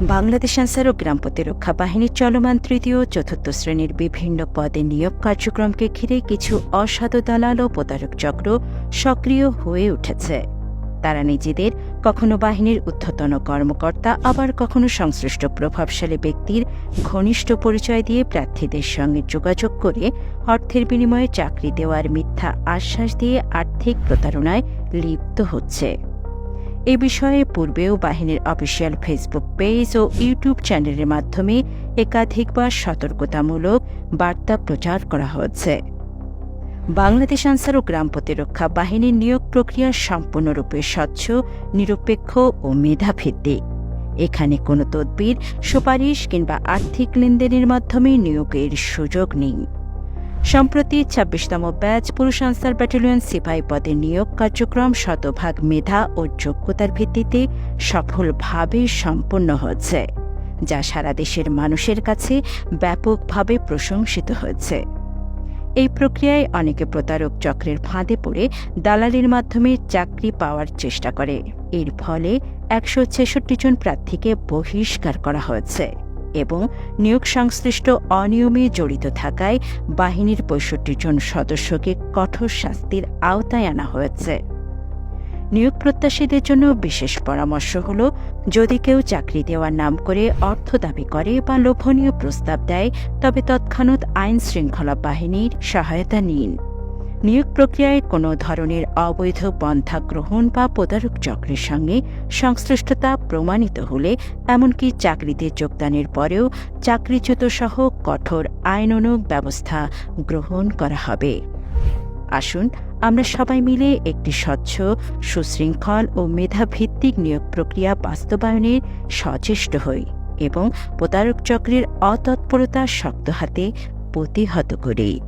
বাংলাদেশ আনসার ও গ্রাম প্রতিরক্ষা বাহিনীর চলমান তৃতীয় চতুর্থ শ্রেণির বিভিন্ন পদে নিয়োগ কার্যক্রমকে ঘিরে কিছু অসাধু দালাল ও প্রতারক চক্র সক্রিয় হয়ে উঠেছে। তারা নিজেদের কখনো বাহিনীর ঊর্ধ্বতন কর্মকর্তা, আবার কখনো সংশ্লিষ্ট প্রভাবশালী ব্যক্তির ঘনিষ্ঠ পরিচয় দিয়ে প্রার্থীদের সঙ্গে যোগাযোগ করে অর্থের বিনিময়ে চাকরি দেওয়ার মিথ্যা আশ্বাস দিয়ে আর্থিক প্রতারণায় লিপ্ত হচ্ছে। এ বিষয়ে পূর্বেও বাহিনীর অফিসিয়াল ফেসবুক পেজ ও ইউটিউব চ্যানেলের মাধ্যমে একাধিকবার সতর্কতামূলক বার্তা প্রচার করা হয়েছে বাংলাদেশ আনসার ও গ্রাম প্রতিরক্ষা বাহিনীর নিয়োগ প্রক্রিয়া সম্পূর্ণরূপে স্বচ্ছ, নিরপেক্ষ ও মেধাভিত্তিক। এখানে কোনো তদবির, সুপারিশ কিংবা আর্থিক লেনদেনের মাধ্যমে নিয়োগের সুযোগ নেই। সম্প্রতি ছাব্বিশতম ব্যাচ পুরুষ আনসার ব্যাটালিয়ন সিপাহী পদে নিয়োগ কার্যক্রম শতভাগ মেধা ও যোগ্যতার ভিত্তিতে সফলভাবে সম্পন্ন হচ্ছে যা সারা দেশের মানুষের কাছে ব্যাপকভাবে প্রশংসিত হয়েছে। এই প্রক্রিয়ায় অনেকে প্রতারক চক্রের ফাঁদে পড়ে দালালির মাধ্যমে চাকরি পাওয়ার চেষ্টা করে। এর ফলে একশো ছেষট্টি জন প্রার্থীকে বহিষ্কার করা হয়েছে। এবং নিয়োগ সংশ্লিষ্ট অনিয়মে জড়িত থাকায় বাহিনীর পঁয়ষট্টি জন সদস্যকে কঠোর শাস্তির আওতায় আনা হয়েছে। নিয়োগ প্রত্যাশীদের জন্য বিশেষ পরামর্শ হল, যদি কেউ চাকরি দেওয়ার নাম করে অর্থ দাবি করে বা লোভনীয় প্রস্তাব দেয়, তবে তৎক্ষণাৎ আইন শৃঙ্খলা বাহিনীর সহায়তা নিন। নিয়োগ প্রক্রিয়ায় কোনো ধরনের অবৈধ পন্থা গ্রহণ বা প্রতারক চক্রের সঙ্গে সংশ্লিষ্টতা প্রমাণিত হলে, এমনকি চাকরিতে যোগদানের পরেও চাকরিচ্যুত সহ কঠোর আইনানুগ ব্যবস্থা গ্রহণ করা হবে। আসুন, আমরা সবাই মিলে একটি স্বচ্ছ, সুশৃঙ্খল ও মেধাভিত্তিক নিয়োগ প্রক্রিয়া বাস্তবায়নের সচেষ্ট হই এবং প্রতারক চক্রের অতৎপরতা শক্ত হাতে প্রতিহত করি।